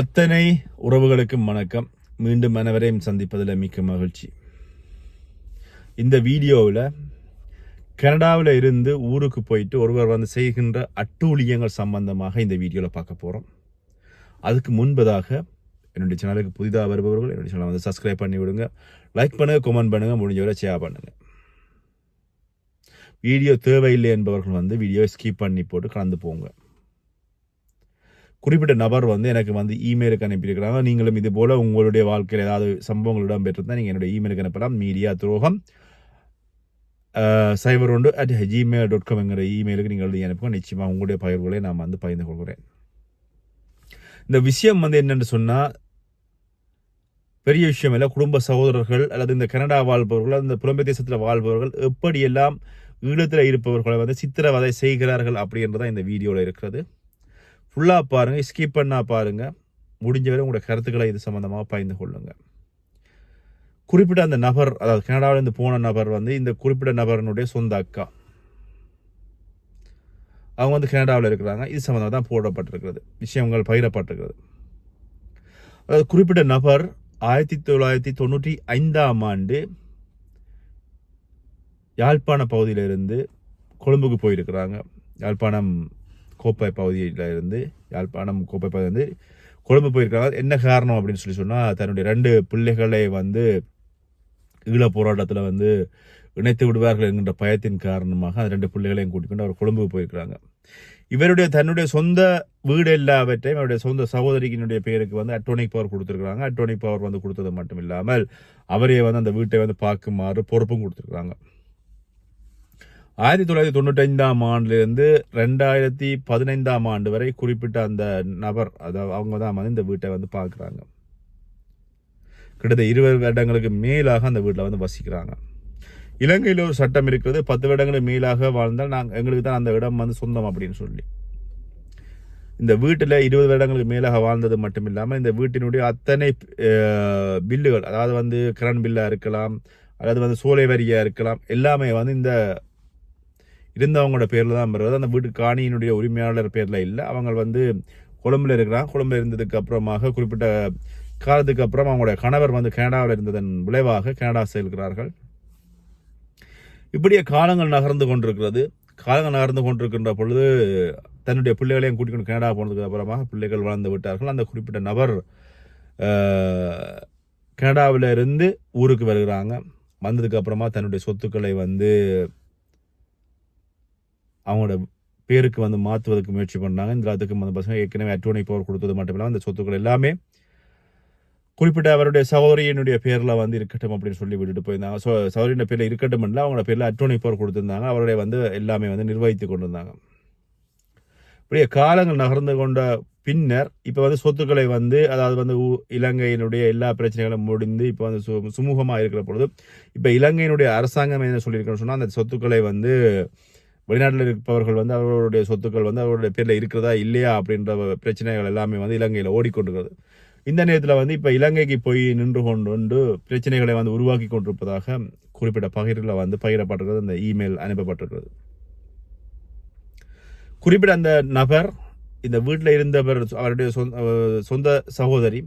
அத்தனை உறவுகளுக்கும் வணக்கம். மீண்டும் அனைவரையும் சந்திப்பதில் மிக்க மகிழ்ச்சி. இந்த வீடியோவில் கனடாவில் இருந்து ஊருக்கு போயிட்டு ஒருவர் வந்து செய்கின்ற அட்டூழியங்கள் சம்பந்தமாக இந்த வீடியோவில் பார்க்க போகிறோம் அதுக்கு முன்பதாக என்னுடைய சேனலுக்கு புதிதாக வருபவர்கள் என்னுடைய சேனலை வந்து சப்ஸ்கிரைப் பண்ணி விடுங்க லைக் பண்ணுங்கள் கமெண்ட் பண்ணுங்கள் முடிஞ்சவரை ஷேர் பண்ணுங்கள் வீடியோ தேவையில்லை என்பவர்கள் வந்து வீடியோ ஸ்கிப் பண்ணி போட்டு கலந்து போங்க. குறிப்பிட்ட நபர் வந்து எனக்கு வந்து இமெயிலுக்கு அனுப்பியிருக்கிறாங்க. நீங்களும் இது போல உங்களுடைய வாழ்க்கையில் ஏதாவது சம்பவங்கள் இடம்பெற்றிருந்தால் நீங்கள் என்னுடைய இமெயிலுக்கு அனுப்பலாம். மீடியா துரோகம் சைபர் ஒன்று அட் ஜிமெயில் டாட் காம் என்கிற இமெயிலுக்கு நீங்கள் எழுதி அனுப்புங்க. நிச்சயமாக உங்களுடைய பகிர்வுகளை நான் வந்து பகிர்ந்து கொள்கிறேன். இந்த விஷயம் வந்து என்னென்னு சொன்னால் பெரிய விஷயம் இல்லை. குடும்ப சகோதரர்கள் அல்லது இந்த கனடா வாழ்பவர்கள் அந்த புலம்பெயர் தேசத்தில் வாழ்பவர்கள் எப்படியெல்லாம் ஈழத்தில் இருப்பவர்களை வந்து சித்திரவதை செய்கிறார்கள் அப்படின்றதான் இந்த வீடியோவில் இருக்கிறது. ஃபுல்லாக பாருங்கள் ஸ்கிப் பண்ணால் பாருங்கள் முடிஞ்சவரை உங்களுடைய உங்களோட கருத்துக்களை இது சம்மந்தமாக பகிர்ந்து கொள்ளுங்கள் குறிப்பிட்ட அந்த நபர் அதாவது கனடாவிலேருந்து போன நபர் வந்து இந்த குறிப்பிட்ட நபரனுடைய சொந்த அக்கா. அவங்க வந்து கனடாவில் இருக்கிறாங்க. இது சம்மந்தமாக தான் போடப்பட்டிருக்கிறது. விஷயங்கள் பகிரப்பட்டிருக்கிறது. அதாவது குறிப்பிட்ட நபர் ஆயிரத்தி தொள்ளாயிரத்தி தொண்ணூற்றி ஐந்தாம் ஆண்டு யாழ்ப்பாண பகுதியிலிருந்து கொழும்புக்கு போயிருக்கிறாங்க. யாழ்ப்பாணம் கோப்பை பகுதியில் இருந்து யாழ்ப்பாணம் கோப்பை பகுதி வந்து கொழும்பு போயிருக்கிறாங்க என்ன காரணம் அப்படின்னு சொல்லி சொன்னால் தன்னுடைய ரெண்டு பிள்ளைகளை வந்து ஈழ போராட்டத்தில் வந்து இணைத்து விடுவார்கள் என்கின்ற பயத்தின் காரணமாக அந்த ரெண்டு பிள்ளைகளையும் கூட்டிக்கொண்டு அவர் கொழும்புக்கு போயிருக்கிறாங்க. இவருடைய தன்னுடைய சொந்த வீடு எல்லாவற்றையும் அவருடைய சொந்த சகோதரிக்கினுடைய பேருக்கு வந்து அட்டோனிக் பவர் கொடுத்துருக்காங்க அட்டோனிக் பவர் வந்து கொடுத்தது மட்டும் இல்லாமல் அவரே வந்து அந்த வீட்டை வந்து பார்க்குமாறு பொறுப்பும் கொடுத்துருக்காங்க ஆயிரத்தி தொள்ளாயிரத்தி தொண்ணூற்றி ஐந்தாம் ஆண்டுலேருந்து ரெண்டாயிரத்தி பதினைந்தாம் ஆண்டு வரை குறிப்பிட்ட அந்த நபர் அதாவது அவங்க தான் வந்து இந்த வீட்டை வந்து பார்க்குறாங்க. கிட்டத்தட்ட இருபது வருடங்களுக்கு மேலாக அந்த வீட்டில் வந்து வசிக்கிறாங்க. இலங்கையில் ஒரு சட்டம் இருக்கிறது பத்து வருடங்களுக்கு மேலாக வாழ்ந்தால் நாங்கள் எங்களுக்கு தான் அந்த இடம் வந்து சொந்தம் அப்படின்னு சொல்லி. இந்த வீட்டில் இருபது வருடங்களுக்கு மேலாக வாழ்ந்தது மட்டும் இல்லாமல் இந்த வீட்டினுடைய அத்தனை பில்லுகள் அதாவது வந்து கரண்ட் பில்லாக இருக்கலாம் அதாவது வந்து சோலை வரியாக இருக்கலாம் எல்லாமே வந்து இந்த இருந்தவங்களோட பேரில் தான் வருவது அந்த வீட்டு காணியினுடைய உரிமையாளர் பேரில் இல்லை. அவங்க வந்து கொழும்புல இருக்கிறாங்க. கொழும்பில் இருந்ததுக்கு அப்புறமாக குறிப்பிட்ட காலத்துக்கு அப்புறம் அவங்களுடைய கணவர் வந்து கனடாவில் இருந்ததன் விளைவாக கனடா செல்கிறார்கள். இப்படியே காலங்கள் நகர்ந்து கொண்டிருக்கிறது. காலங்கள் நகர்ந்து கொண்டிருக்கின்ற பொழுது தன்னுடைய பிள்ளைகளையும் கூட்டிக் கொண்டு கனடா போனதுக்கு அப்புறமாக பிள்ளைகள் வளர்ந்து விட்டார்கள். அந்த குறிப்பிட்ட நபர் கனடாவிலிருந்து ஊருக்கு வருகிறாங்க. வந்ததுக்கு அப்புறமா தன்னுடைய சொத்துக்களை வந்து அவங்களோட பேருக்கு வந்து மாற்றுவதற்கு முயற்சி பண்ணாங்க இந்த அதுக்கு அந்த பசங்க ஏற்கனவே அட்டோனி பவர் கொடுத்தது மட்டும் இல்லாமல் அந்த சொத்துக்கள் எல்லாமே குறிப்பிட்ட அவருடைய சகோதரியினுடைய பேரில் வந்து இருக்கட்டும் அப்படின்னு சொல்லி விட்டுட்டு போயிருந்தாங்க. ஸோ சகோதரியின் பேரில் இருக்கட்டும் இல்லை அவங்களோட பேரில் அட்டோனி பவர் கொடுத்துருந்தாங்க. அவருடைய வந்து எல்லாமே வந்து நிர்வகித்து கொண்டிருந்தாங்க. இப்படியே காலங்கள் நகர்ந்து கொண்ட பின்னர் இப்போ வந்து சொத்துக்களை வந்து அதாவது வந்து இலங்கையினுடைய எல்லா பிரச்சனைகளும் முடிந்து இப்போ வந்து சு சுமூகமாக இருக்கிற பொழுது இப்போ இலங்கையினுடைய அரசாங்கம் என்ன சொல்லியிருக்கணும்னு சொன்னால் அந்த சொத்துக்களை வந்து வெளிநாட்டில் இருப்பவர்கள் வந்து அவர்களுடைய சொத்துக்கள் வந்து அவருடைய பேரில் இருக்கிறதா இல்லையா அப்படின்ற பிரச்சனைகள் எல்லாமே வந்து இலங்கையில் ஓடிக்கொண்டிருக்கிறது. இந்த நேரத்தில் வந்து இப்போ இலங்கைக்கு போய் நின்று கொண்டு பிரச்சனைகளை வந்து உருவாக்கி கொண்டிருப்பதாக குறிப்பிட்ட பகிரில் வந்து பகிரப்பட்டிருக்கிறது அந்த இமெயில் அனுப்பப்பட்டிருக்கிறது. குறிப்பிட்ட அந்த நபர் இந்த வீட்டில் இருந்தவர் அவருடைய சொந்த சொந்த சகோதரி.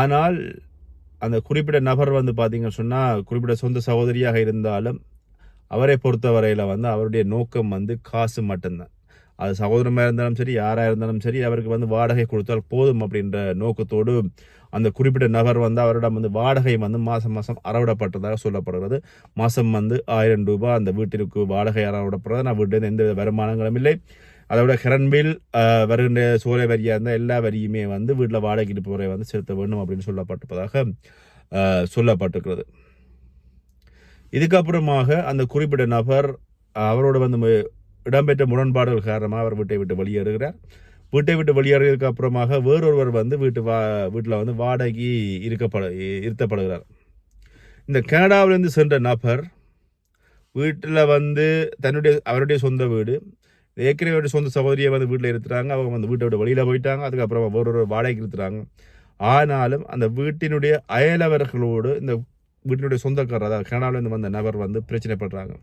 ஆனால் அந்த குறிப்பிட்ட நபர் வந்து பார்த்தீங்கன்னு சொன்னால் குறிப்பிட்ட சொந்த சகோதரியாக இருந்தாலும் அவரை பொறுத்தவரையில் வந்து அவருடைய நோக்கம் வந்து காசு மட்டும்தான். அது சகோதரமாக இருந்தாலும் சரி யாராக இருந்தாலும் சரி அவருக்கு வந்து வாடகை கொடுத்தால் போதும் அப்படின்ற நோக்கத்தோடு அந்த குறிப்பிட்ட நபர் வந்து அவரிடம் வந்து வாடகை வந்து மாதம் மாதம் அறவிடப்பட்டதாக சொல்லப்படுகிறது. மாதம் வந்து ஆயிரம் ரூபாய் அந்த வீட்டிற்கு வாடகை அறவிடப்படுறது நான் வீட்டிலேருந்து எந்த வருமானங்களும் இல்லை. அதை விட கரண்ட் பில் வருகின்ற சோலை வரியாக இருந்தால் எல்லா வரியுமே வந்து வீட்டில் வாடகைக்கு போகிற வந்து செலுத்த வேண்டும் அப்படின்னு சொல்லப்பட்டிருப்பதாக சொல்லப்பட்டிருக்கிறது. இதுக்கப்புறமாக அந்த குறிப்பிட்ட நபர் அவரோட வந்து இடம்பெற்ற முரண்பாடுகள் காரணமாக அவர் வீட்டை விட்டு வெளியேறுகிறார். வீட்டை விட்டு வெளியேறதுக்கு அப்புறமாக வேறொருவர் வந்து வீட்டு வா வீட்டில் வந்து வாடகை இருக்கப்பட இருத்தப்படுகிறார். இந்த கனடாவிலேருந்து சென்ற நபர் வீட்டில் வந்து தன்னுடைய அவருடைய சொந்த வீடு ஏற்கனவே சொந்த சகோதரியை வந்து வீட்டில் இருக்கிறாங்க அவங்க வந்து வீட்டை விட்டு வெளியில் போயிட்டாங்க. அதுக்கப்புறமா வேறொரு வாடகைக்கு இருக்கிறாங்க ஆனாலும் அந்த வீட்டினுடைய அயலவர்களோடு இந்த வீட்டினுடைய சொந்தக்காரர் அதாவது கனடாவிலேருந்து வந்த நபர் வந்து பிரச்சனைப்படுறாங்க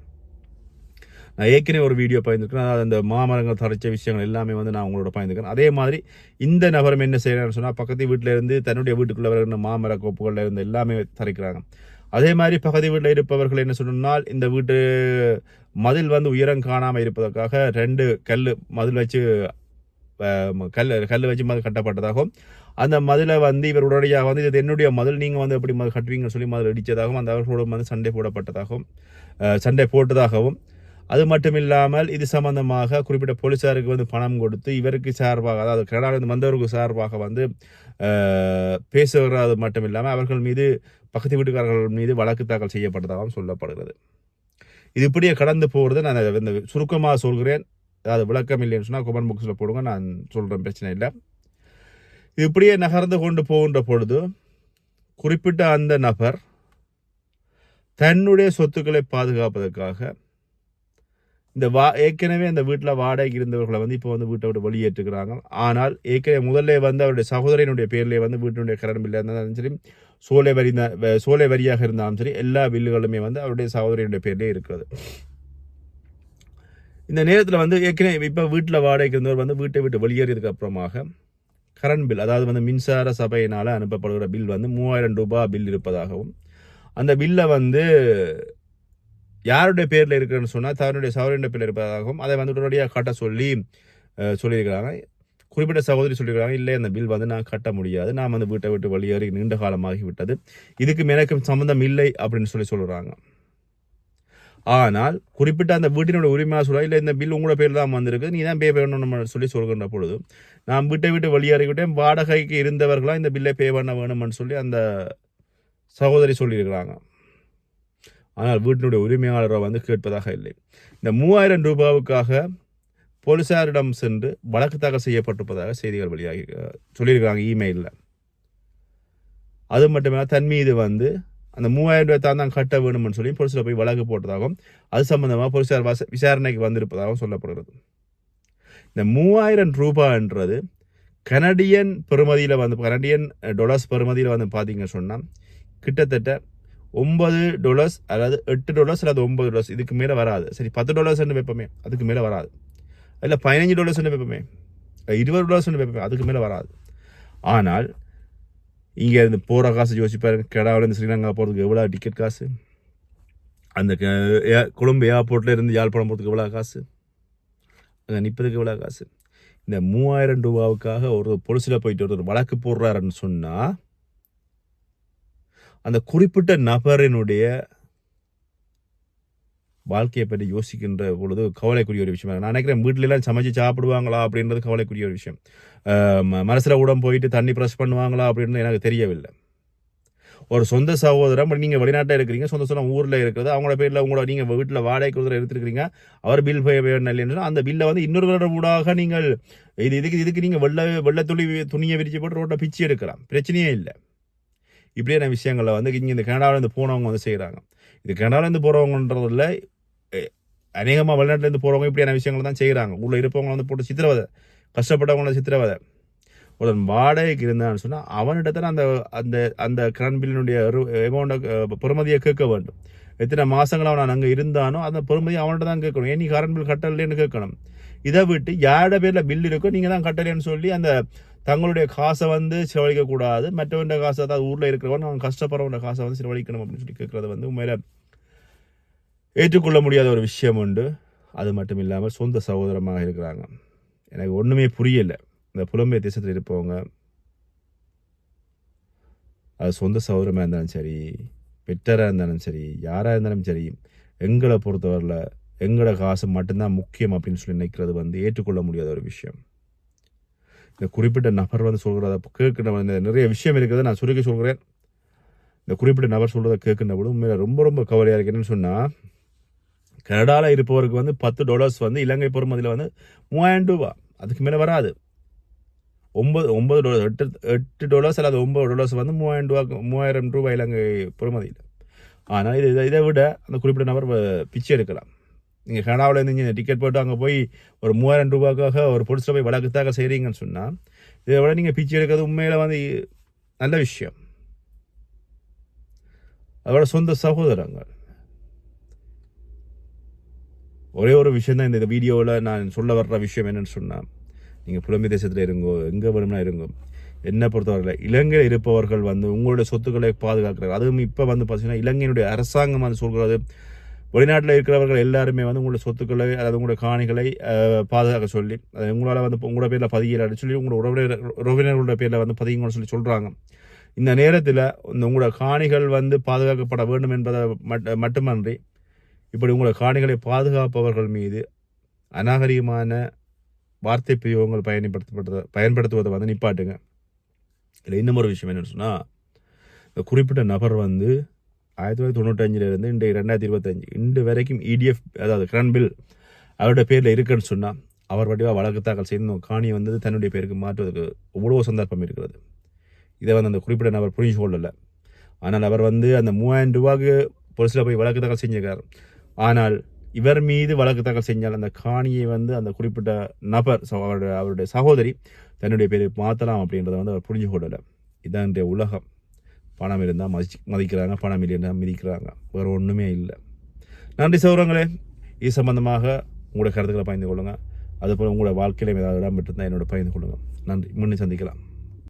நான் ஏற்கனவே ஒரு வீடியோ பயந்துருக்கேன் அதாவது அந்த மாமரங்கள் தரைச்ச விஷயங்கள் எல்லாமே வந்து நான் உங்களோட பயந்துக்கிறேன் அதே மாதிரி இந்த நபரும் என்ன செய்கிறான்னு சொன்னால் பக்கத்து வீட்டில் இருந்து தன்னுடைய வீட்டுக்குள்ளே வருகிற மாமர கோப்புகளில் இருந்து எல்லாமே தரைக்கிறாங்க. அதே மாதிரி பக்கத்து வீட்டில் இருப்பவர்கள் என்ன சொன்னால் இந்த வீட்டு மதில் வந்து உயரம் காணாமல் இருப்பதற்காக ரெண்டு கல் மதில் வச்சு கல் கல் வச்சு மதில் கட்டப்பட்டதாகவும் அந்த மதிலை வந்து இவர் உடனடியாக வந்து இது என்னுடைய மதில் நீங்கள் வந்து எப்படி மது கட்டுவீங்கன்னு சொல்லி மதில் இடித்ததாகவும் அந்த அவர்களோடு வந்து சண்டை போடப்பட்டதாகவும் சண்டை போட்டதாகவும். அது மட்டும் இல்லாமல் இது சம்பந்தமாக குறிப்பிட்ட போலீஸாருக்கு வந்து பணம் கொடுத்து இவருக்கு சார்பாக அதாவது கனடாவிலிருந்து வந்தவருக்கு சார்பாக வந்து பேசுகிறது மட்டும் இல்லாமல் அவர்கள் மீது பக்கத்து வீட்டுக்காரர்கள் மீது வழக்கு தாக்கல் செய்யப்பட்டதாகவும் சொல்லப்படுகிறது. இது இப்படியே கடந்து போகிறது. நான் இந்த சுருக்கமாக சொல்கிறேன். அதாவது விளக்கம் இல்லைன்னு சொன்னால் குமன் புக்ஸில் போடுங்க. நான் சொல்கிறேன் பிரச்சனை இல்லை. இப்படியே நகர்ந்து கொண்டு போகின்ற பொழுது குறிப்பிட்ட அந்த நபர் தன்னுடைய சொத்துக்களை பாதுகாப்பதற்காக இந்த வா ஏற்கனவே அந்த வீட்டில் வாடகைக்கு இருந்தவர்களை வந்து இப்போ வந்து வீட்டை விட்டு வெளியேற்றுக்கிறாங்க. ஆனால் ஏற்கனவே முதல்ல வந்து அவருடைய சகோதரனுடைய பேர்லேயே வந்து வீட்டினுடைய கரண்ட் பில்ல இருந்தாலும் சரி சோலை வரி சோலை வரியாக இருந்தாலும் சரி எல்லா பில்லுகளுமே வந்து அவருடைய சகோதரனுடைய பேர்லேயே இருக்கிறது. இந்த நேரத்தில் வந்து ஏற்கனவே இப்போ வீட்டில் வாடகைக்கு இருந்தவர் வந்து வீட்டை விட்டு வெளியேறியதுக்கு அப்புறமாக கரண்ட் பில் அதாவது வந்து மின்சார சபையினால் அனுப்பப்படுகிற பில் வந்து மூவாயிரம் ரூபாய் பில் இருப்பதாகவும் அந்த பில்லை வந்து யாருடைய பேரில் இருக்குன்னு சொன்னால் தன்னுடைய சகோதரனுடைய பேரில் இருப்பதாகவும் அதை வந்து உடனடியாக கட்ட சொல்லி சொல்லியிருக்கிறாங்க. குறிப்பிட்ட சகோதரி சொல்லியிருக்காங்க இல்லை அந்த பில் வந்து நான் கட்ட முடியாது. நான் வந்து வீட்டை விட்டு வெளியேறி நீண்ட காலமாகி விட்டது இதுக்கு எனக்கும் சம்மந்தம் இல்லை அப்படின்னு சொல்லி சொல்கிறாங்க ஆனால் குறிப்பிட்ட அந்த வீட்டினோட உரிமையாக சொல்ல இல்லை இந்த பில் உங்களோட பேர் தான் வந்திருக்கு நீ தான் பே பண்ணணும் சொல்லி சொல்கின்ற பொழுது நான் வீட்டை விட்டு வழியாறிக்கிட்டேன் வாடகைக்கு இருந்தவர்களாக இந்த பில்லை பே பண்ண வேணும்னு சொல்லி அந்த சகோதரி சொல்லியிருக்கிறாங்க. ஆனால் வீட்டினுடைய உரிமையாளரை வந்து கேட்பதாக இல்லை. இந்த மூவாயிரம் ரூபாவுக்காக போலீசாரிடம் சென்று வழக்கு தாக்கல் செய்யப்பட்டிருப்பதாக செய்திகள் வெளியாகி சொல்லியிருக்கிறாங்க இமெயிலில் அது மட்டுமே தன் மீது வந்து அந்த மூவாயிரம் ரூபாய் தான் தான் கட்ட வேணும்னு சொல்லி போலீஸில் போய் வழக்கு போட்டதாகவும் அது சம்பந்தமாக வச விசாரணைக்கு வந்திருப்பதாகவும் சொல்லப்படுகிறது. இந்த மூவாயிரம் ரூபாய்ன்றது கனடியன் பெருமதியில் வந்து கனடியன் டொலர்ஸ் பெருமதியில் வந்து பார்த்தீங்க சொன்னால் கிட்டத்தட்ட ஒன்பது டொலர்ஸ் அதாவது எட்டு டொலர்ஸ் அல்லது ஒன்பது டொலர்ஸ் இதுக்கு மேலே வராது. சரி பத்து டொலர்ஸ்னு வைப்போமே அதுக்கு மேலே வராது. இல்லை பதினஞ்சு டாலர்ஸ் வைப்போமே இருபது டொலர்ஸ்ன்னு வைப்போமே அதுக்கு மேலே வராது. ஆனால் இங்கே இருந்து போகிற காசு யோசிப்பாரு கெடாவிலேருந்து ஸ்ரீலங்கா போகிறதுக்கு எவ்வளோ டிக்கெட் காசு? அந்த கொழும்பு ஏர்போர்ட்டில் இருந்து யாழ்ப்பாணம் போகிறதுக்கு எவ்வளோ காசு? அங்கே நிற்பதுக்கு எவ்வளோ காசு? இந்த மூவாயிரம் ரூபாவுக்காக ஒரு பொலிசில் போயிட்டு ஒருத்தர் வழக்கு போடுறாருன்னு சொன்னால் அந்த குறிப்பிட்ட நபரினுடைய வாழ்க்கையை பற்றி யோசிக்கின்ற பொழுது கவலைக்குரிய ஒரு விஷயம் நான் நினைக்கிறேன் வீட்டிலலாம் சமைச்சு சாப்பிடுவாங்களா அப்படின்றது கவலைக்குரிய ஒரு விஷயம். மனசில் உடம்பு போயிட்டு தண்ணி ப்ரெஷ் பண்ணுவாங்களா அப்படின்னு எனக்கு தெரியவில்லை. ஒரு சொந்த சகோதரம் நீங்கள் வெளிநாட்டில் இருக்கிறீங்க சொந்த சொந்தம் ஊரில் இருக்கிறது அவங்களோட பேரில் உங்களோட நீங்கள் வீட்டில் வாடகை கொடுத்துற எடுத்துருக்கிறீங்க அவர் பில் பே வேணும் இல்லைன்னு அந்த பில்லை வந்து இன்னொரு ஊடாக நீங்கள் இது இதுக்கு இதுக்கு நீங்கள் வெள்ளை வெள்ளை துணி துணியை விரிச்சு போட்டு ரோட்டை பிச்சு எடுக்கலாம். பிரச்சனையே இல்லை. இப்படியான விஷயங்களில் வந்து இங்கே இந்த கனடாவிலேருந்து போனவங்க வந்து செய்கிறாங்க இது கனடாவிலேருந்து போகிறவங்கன்றதில் அநேகமாக வெளிநாட்டிலேருந்து போகிறவங்க இப்படியான விஷயங்கள் தான் செய்கிறாங்க உள்ளே இருப்பவங்களை வந்து போட்டு சித்திரவதை கஷ்டப்பட்டவங்கள சித்திரவதை. ஒரு வாடகைக்கு இருந்தான்னு சொன்னால் அவனிடத்தில் அந்த அந்த அந்த கரண்ட் பில்லினுடைய அமௌண்ட்டை பொறுமதியை கேட்க வேண்டும். எத்தனை மாதங்கள் நான் அங்கே இருந்தானோ அந்த பொறுமதியை அவன்கிட்ட தான் கேட்கணும். ஏன் நீ கரண்ட் பில் கட்டலைன்னு கேட்கணும். இதை விட்டு யாரோட பேரில் பில் இருக்கோ நீங்கள் தான் கட்டலைன்னு சொல்லி அந்த தங்களுடைய காசை வந்து செலவழிக்கக்கூடாது. மற்றவன் காசை அதாவது ஊரில் இருக்கிறவன் அவன் கஷ்டப்படுறவன் காசை வந்து செலவழிக்கணும் அப்படின்னு சொல்லி கேட்குறது வந்து உண்மையில ஏற்றுக்கொள்ள முடியாத ஒரு விஷயம் உண்டு. அது மட்டும் இல்லாமல் சொந்த சகோதரமாக இருக்கிறாங்க. எனக்கு ஒன்றுமே புரியலை. இந்த புலம்பெயர் தேசத்தில் இருப்பவங்க அது சொந்த சகோதரமாக இருந்தாலும் சரி பெட்டராக இருந்தாலும் சரி யாராக இருந்தாலும் சரி எங்களை பொறுத்தவரையில் எங்களோட காசு மட்டும்தான் முக்கியம் அப்படின்னு சொல்லி நினைக்கிறது வந்து ஏற்றுக்கொள்ள முடியாத ஒரு விஷயம். இந்த குறிப்பிட்ட நபர் வந்து சொல்கிறத கேட்கிற நிறைய விஷயம் இருக்கிறத நான் சுருக்கி சொல்கிறேன் இந்த குறிப்பிட்ட நபர் சொல்கிறத கேட்கின்ற போது உண்மையில ரொம்ப ரொம்ப கவலையாக இருக்கு. என்னன்னு சொன்னால் கனடாவில் இருப்பவருக்கு வந்து பத்து டாலர்ஸ் வந்து இலங்கை பொறுமதியில் வந்து மூவாயிரம் ரூபா. அதுக்கு மேலே வராது. ஒம்பது ஒம்பது டாலர் எட்டு எட்டு டாலர்ஸ் அல்லது ஒம்பது டாலர்ஸ் வந்து மூவாயிரம் ரூபா மூவாயிரம் ரூபாய் இலங்கை பொறுமதியில். ஆனால் இது இதை விட அந்த குறிப்பிட்ட நபர் பிச்சை எடுக்கலாம். நீங்கள் கனடாவில் இருந்து நீங்கள் டிக்கெட் போட்டு அங்கே போய் ஒரு மூவாயிரம் ரூபாய்க்காக ஒரு பொலிஸில் போய் வழக்குத்தாக செய்கிறீங்கன்னு சொன்னால் இதை விட நீங்கள் பிச்சை எடுக்கிறது உண்மையில் வந்து நல்ல விஷயம். அதோட சொந்த சகோதரங்கள் ஒரே ஒரு விஷயம் தான் இந்த வீடியோவில் நான் சொல்ல வர்ற விஷயம் என்னன்னு சொன்னால் நீங்கள் புலம்பி தேசத்தில் இருங்கோ எங்கே வேணும்னா இருங்கோ. என்னை பொறுத்தவரையில் இலங்கையில் இருப்பவர்கள் வந்து உங்களுடைய சொத்துக்களை பாதுகாக்கிறார்கள். அதுவும் இப்போ வந்து பார்த்தீங்கன்னா இலங்கையினுடைய அரசாங்கம் வந்து சொல்கிறது வெளிநாட்டில் இருக்கிறவர்கள் எல்லாருமே வந்து உங்களுடைய சொத்துக்களை அதாவது உங்களுடைய காணிகளை பாதுகாக்க சொல்லி அது உங்களால் வந்து உங்களோட பேரில் பதிகிறாரு சொல்லி உங்களோட உறவினர் உறவினர்களோட பேரில் வந்து பதியுங்கன்னு சொல்லி சொல்கிறாங்க இந்த நேரத்தில் இந்த உங்களோட காணிகள் வந்து பாதுகாக்கப்பட வேண்டும் என்பதை மட்- மட்டுமன்றி இப்படி உங்களோட காணிகளை பாதுகாப்பவர்கள் மீது அநாகரிகமான வார்த்தை பிரயோகங்கள் பயன்படுத்தப்படுறத பயன்படுத்துவதை வந்து நிப்பாட்டுங்க. இதில் இன்னும் ஒரு விஷயம் என்னென்னு சொன்னால் இந்த குறிப்பிட்ட நபர் வந்து ஆயிரத்தி தொள்ளாயிரத்தி தொண்ணூத்தஞ்சிலிருந்து இன்றைய ரெண்டாயிரத்தி இருபத்தஞ்சு இன்று வரைக்கும் இடிஎஃப் அதாவது கரண்ட் பில் அவருடைய பேரில் இருக்குன்னு சொன்னால் அவர் வடிவாக வழக்கு தாக்கல் செய்து காணியை வந்து தன்னுடைய பேருக்கு மாற்றுவதற்கு எவ்வளோ சந்தர்ப்பம் இருக்கிறது. இதை வந்து அந்த குறிப்பிட்ட நபர் புரிஞ்சு கொள்ளலை ஆனால் அவர் வந்து அந்த மூவாயிரம் ரூபாய்க்கு பொலிஸில் போய் வழக்கு தாக்கல் செஞ்சிருக்கார். ஆனால் இவர் மீது வழக்கு தாக்கல் செஞ்சால் அந்த காணியை வந்து அந்த குறிப்பிட்ட நபர் அவருடைய அவருடைய சகோதரி தன்னுடைய பேரை மாற்றலாம் அப்படின்றத வந்து அவர் புரிஞ்சு கொள்ளலை. இதான் இன்றைய உலகம். பணம் இருந்தால் மதி மதிக்கிறாங்க பணம் இல்லைன்னா மிதிக்கிறாங்க. வேறு ஒன்றுமே இல்லை. நன்றி சௌரங்களே இது சம்பந்தமாக உங்களுடைய கருத்துக்களை பகிர்ந்து கொள்ளுங்கள் அதுபோல் உங்களோட வாழ்க்கையில ஏதாவது இடம் பெற்றிருந்தால் என்னோட பகிர்ந்து கொள்ளுங்கள் நன்றி. முன்னே சந்திக்கலாம்.